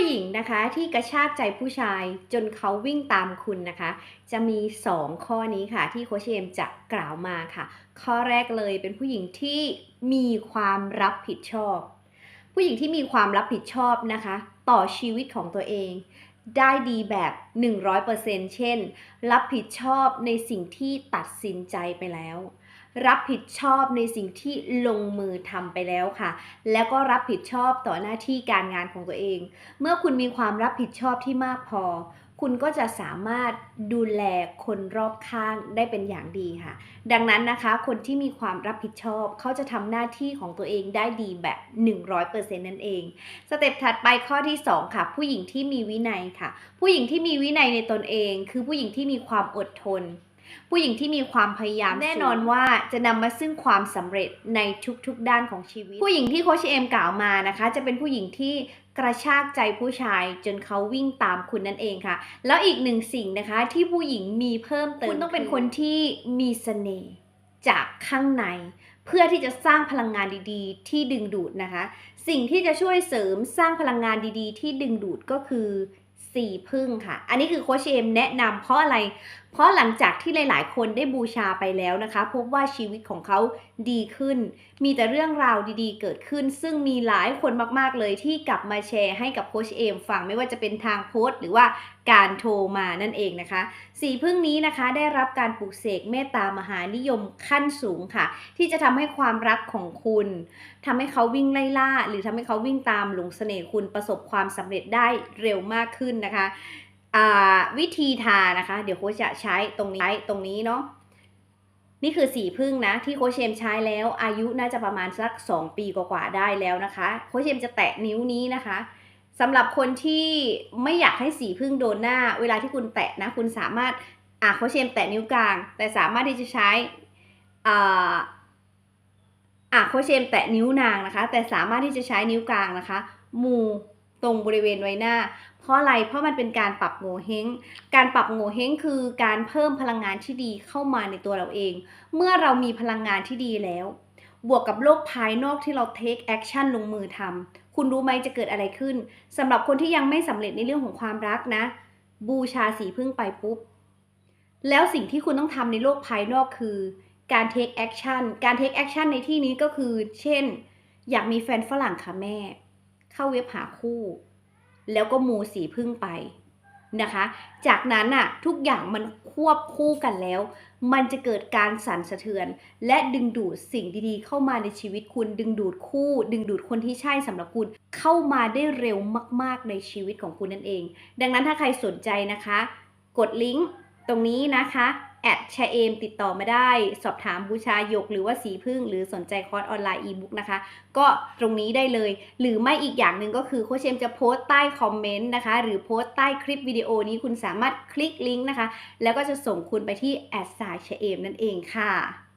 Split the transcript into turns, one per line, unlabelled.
ู้หญิงนะคะที่กระชากใจผู้ชายจนเขาวิ่งตามคุณนะคะ จะมี 2 ข้อนี้ค่ะ ที่โคชเอมจะกล่าวมาค่ะ ข้อแรกเลยเป็นผู้หญิงที่มีความรับผิดชอบ ผู้หญิงที่มีความรับผิดชอบนะคะ ต่อชีวิตของตัวเอง ได้ดีแบบ 100%เช่น รับผิดชอบในสิ่งที่ตัดสินใจไปแล้ว รับผิดชอบในสิ่งที่ลงมือทำไปแล้วค่ะ แล้วก็รับผิดชอบต่อหน้าที่การงานของตัวเอง เมื่อคุณมีความรับผิดชอบที่มากพอ คุณก็จะสามารถดูแลคนรอบข้างได้เป็นอย่างดีค่ะ ดังนั้นนะคะ คนที่มีความรับผิดชอบเขาจะทำหน้าที่ของตัวเองได้ดีแบบ 100%นั่นเอง สเต็ปถัดไปข้อที่ 2 ค่ะ ผู้หญิงที่มีวินัยค่ะ ผู้หญิงที่มีวินัยในตนเอง คือผู้หญิงที่มีความอดทน ผู้หญิงที่มีความพยายามแน่นอนว่าจะนำมาซึ่งความสำเร็จในทุกๆด้านของชีวิต ผู้หญิงที่โคชเอมกล่าวมานะคะ จะเป็นผู้หญิงที่กระชากใจผู้ชายจนเขาวิ่งตามคุณนั่นเองค่ะ แล้วอีกหนึ่งสิ่งนะคะที่ผู้หญิงมีเพิ่มเติมคุณต้องเป็นคนที่มีเสน่ห์จากข้างใน เพื่อที่จะสร้างพลังงานดีๆ ที่ดึงดูดนะคะ สิ่งที่จะช่วยเสริมสร้างพลังงานดีๆ ที่ดึงดูดก็คือสีพึ่งค่ะ อันนี้คือโคชเอมแนะนำเพราะอะไรเพราะหลังจากที่หลาย ๆ คนได้บูชาไปแล้วนะคะ พบว่าชีวิตของเขาดีขึ้น มีแต่เรื่องราวดีๆ เกิดขึ้น ซึ่งมีหลายคนมากๆเลยที่กลับมาแชร์ให้กับโคชเอมฟังไม่ว่าจะเป็นทางโพสต์หรือว่าการโทรมานั่นเองนะคะ สีพึ่งนี้นะคะได้รับการปลูกเสกเมตตามหานิยมขั้นสูงค่ะ ที่จะทำให้ความรักของคุณทำให้เขาวิ่งไล่ล่า หรือทำให้เขาวิ่งตามหลงเสน่ห์คุณประสบความสำเร็จได้เร็วมากขึ้นนะคะ วิธีทานะคะ เดี๋ยวโค้ชจะใช้ตรงนี้ตรงนี้เนาะนี่คือสีพึ่งนะ ที่โคชเชมใช้แล้วอายุน่าจะประมาณสัก 2 ปีกว่าๆได้แล้วนะคะ โคชเชมจะแตะนิ้วนี้นะคะสำหรับคนที่ไม่อยากให้สีพึ่งโดนหน้า เวลาที่คุณแตะนะ คุณสามารถอะโคชเชมแตะนิ้วกลาง แต่สามารถที่จะใช้อ่าอะโคชเชมแตะนิ้วนางนะคะ แต่สามารถที่จะใช้นิ้วกลางนะคะมู ตรงบริเวณไว้หน้า เพราะอะไร เพราะมันเป็นการปรับโงเฮง การปรับโงเฮงคือการเพิ่มพลังงานที่ดีเข้ามาในตัวเราเอง เมื่อเรามีพลังงานที่ดีแล้ว บวกกับโลกภายนอกที่เรา take action ลงมือทำคุณรู้ไหมจะเกิดอะไรขึ้นสำหรับคนที่ยังไม่สำเร็จในเรื่องของความรักนะ บูชาสีพึ่งไปปุ๊บ แล้วสิ่งที่คุณต้องทำในโลกภายนอกคือ การ take action การ take action ในที่นี้ก็คือ เช่น อยากมีแฟนฝรั่งค่ะแม่ เข้าเว็บหาคู่ แล้วก็มูสีพึ่งไปนะคะ จากนั้นน่ะทุกอย่างมันควบคู่กันแล้ว มันจะเกิดการสั่นสะเทือน และดึงดูดสิ่งดีๆ เข้ามาในชีวิตคุณ ดึงดูดคู่ ดึงดูดคนที่ใช่สำหรับคุณเข้ามาได้เร็วมาก ๆ ในชีวิตของคุณนั่นเอง ดังนั้นถ้าใครสนใจนะคะ กดลิงก์ตรงนี้นะคะ แอดชาเอมติดต่อมาได้ สอบถามบูชาหยกหรือว่าสีพึ่ง หรือสนใจคอร์สออนไลน์อีบุ๊กนะคะ ก็ตรงนี้ได้เลย หรือไม่อีกอย่างหนึ่งก็คือโคชเชมจะโพสต์ใต้คอมเมนต์นะคะ หรือโพสต์ใต้คลิปวิดีโอนี้คุณสามารถคลิกลิงก์นะคะ แล้วก็จะส่งคุณไปที่แอดสายชาเอมนั่นเองค่ะ